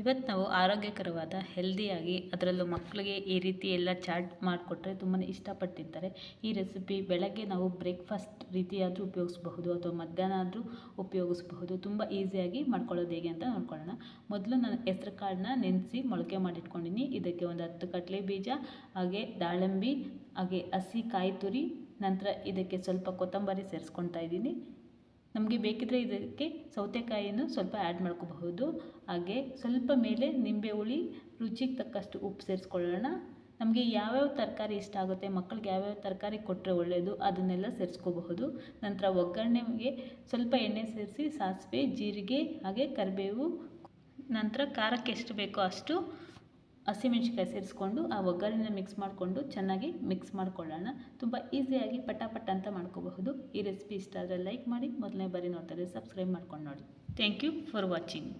ಇವತ್ತು ನಾವು ಆರೋಗ್ಯಕರವಾದ ಹೆಲ್ದಿಯಾಗಿ ಅದರಲ್ಲೂ ಮಕ್ಕಳಿಗೆ ಈ ರೀತಿ ಎಲ್ಲ ಚಾಟ್ ಮಾಡಿಕೊಟ್ರೆ ತುಂಬಾ ಇಷ್ಟಪಟ್ಟು ತಿಂತಾರೆ ಈ ರೆಸಿಪಿ ಬೆಳಗ್ಗೆ ನಾವು ಬ್ರೇಕ್ಫಾಸ್ಟ್ ರೀತಿಯಾದರೂ ಉಪಯೋಗಿಸ್ಬಹುದು ಅಥವಾ ಮಧ್ಯಾಹ್ನ ಆದರೂ ಉಪಯೋಗಿಸ್ಬಹುದು. ತುಂಬ ಈಸಿಯಾಗಿ ಮಾಡ್ಕೊಳ್ಳೋದು ಹೇಗೆ ಅಂತ ನೋಡ್ಕೊಳ್ಳೋಣ. ಮೊದಲು ನಾನು ಹೆಸ್ರು ಕಾಳನ್ನ ನೆನೆಸಿ ಮೊಳಕೆ ಮಾಡಿಟ್ಕೊಂಡಿನಿ. ಇದಕ್ಕೆ ಒಂದು ಹತ್ತು ಕಟ್ಲೆ ಬೀಜ, ಹಾಗೆ ದಾಳಿಂಬೆ, ಹಾಗೆ ಹಸಿ ಕಾಯಿ ತುರಿ, ನಂತರ ಇದಕ್ಕೆ ಸ್ವಲ್ಪ ಕೊತ್ತಂಬರಿ ಸೇರಿಸ್ಕೊಳ್ತಾ ಇದ್ದೀನಿ. ನಮಗೆ ಬೇಕಿದ್ದರೆ ಇದಕ್ಕೆ ಸೌತೆಕಾಯಿಯನ್ನು ಸ್ವಲ್ಪ ಆ್ಯಡ್ ಮಾಡ್ಕೋಬಹುದು. ಹಾಗೆ ಸ್ವಲ್ಪ ಮೇಲೆ ನಿಂಬೆ ಹುಳಿ, ರುಚಿಗೆ ತಕ್ಕಷ್ಟು ಉಪ್ಪು ಸೇರಿಸ್ಕೊಳ್ಳೋಣ. ನಮಗೆ ಯಾವ್ಯಾವ ತರಕಾರಿ ಇಷ್ಟ ಆಗುತ್ತೆ ಮಕ್ಕಳಿಗೆ ಯಾವ್ಯಾವ ತರಕಾರಿ ಕೊಟ್ಟರೆ ಒಳ್ಳೆಯದು ಅದನ್ನೆಲ್ಲ ಸೇರಿಸ್ಕೋಬಹುದು. ನಂತರ ಒಗ್ಗರಣೆಗೆ ಸ್ವಲ್ಪ ಎಣ್ಣೆ ಸೇರಿಸಿ, ಸಾಸಿವೆ, ಜೀರಿಗೆ, ಹಾಗೆ ಕರಿಬೇವು. ನಂತರ ಖಾರಕ್ಕೆ ಎಷ್ಟು ಬೇಕೋ ಅಷ್ಟು ಹಸಿಮೆಣ್ಸಿಕಾಯಿ ಸೇರಿಸ್ಕೊಂಡು ಆ ಒಗ್ಗರಣೆನ ಮಿಕ್ಸ್ ಮಾಡಿಕೊಂಡು ಚೆನ್ನಾಗಿ ಮಿಕ್ಸ್ ಮಾಡ್ಕೊಳ್ಳೋಣ. ತುಂಬ ಈಸಿಯಾಗಿ ಪಟಾಪಟ ಅಂತ ಮಾಡ್ಕೋಬಹುದು. ಈ ರೆಸಿಪಿ ಇಷ್ಟ ಆದರೆ ಲೈಕ್ ಮಾಡಿ, ಮೊದಲನೇ ಬಾರಿ ನೋಡ್ತಾರೆ ಸಬ್ಸ್ಕ್ರೈಬ್ ಮಾಡ್ಕೊಂಡು ನೋಡಿ. Thank you for watching